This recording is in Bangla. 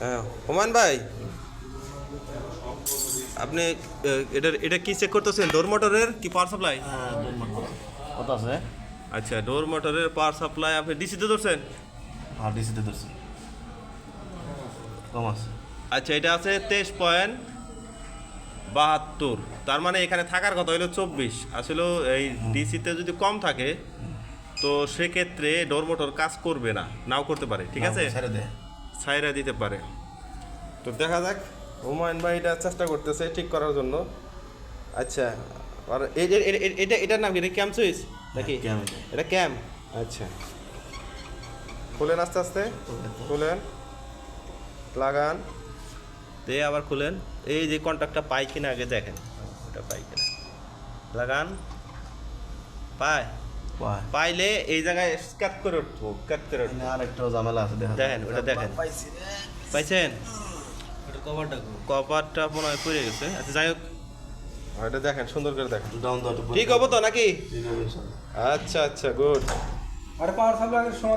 হ্যাঁ হুমান ভাই। আপনি এটা এটা কি চেক করতেছেন? ডোর মোটরের কি পাওয়ার সাপ্লাই কত আছে? আচ্ছা ডোর মোটরের পাওয়ার সাপ্লাই আপনি ডিসিতে ধরছেন? আর ডিসিতে ধরছি। কম আছে। আচ্ছা এটা আছে তেইশ পয়েন্ট বাহাত্তর। তার মানে এখানে থাকার কথা হইল চব্বিশ। আসলে এই ডিসিতে যদি কম থাকে তো সেক্ষেত্রে ডোর মোটর কাজ করবে না। নাও করতে পারে ঠিক আছে? ছেড়ে দে। ছাইরা দিতে পারে। তো দেখা যাক হুমায়ুন ভাই এটা চেষ্টা করতেছে ঠিক করার জন্য। আচ্ছা আর এটা এটার নাম কি? এটা ক্যাম্প সুইচ নাকি? হ্যাঁ, এটা। ক্যাম্প আচ্ছা। খুলেন আস্তে আস্তে। খুলেন। লাগান। তে আবার খুলেন। এই যে কন্ট্যাক্টটা পাই কিনা আগে দেখেন। ওটা পাই কিনা। লাগান। পায়। পাইলে এই জায়গায় স্ক্যাপ করে উঠবো স্ক্যাপ করে উঠবো। আর একটা ঝামেলা আছে দেখেন ওটা দেখেন। পাইছেন? কভারটা মনে হয় পড়ে গেছে। আচ্ছা যাই হোক। এটা দেখেন সুন্দর করে দেখেন। ডাউন দাও ঠিক হব তো নাকি? আচ্ছা আচ্ছা গুড আরে পাওয়ার সাপ্লাই সমাধান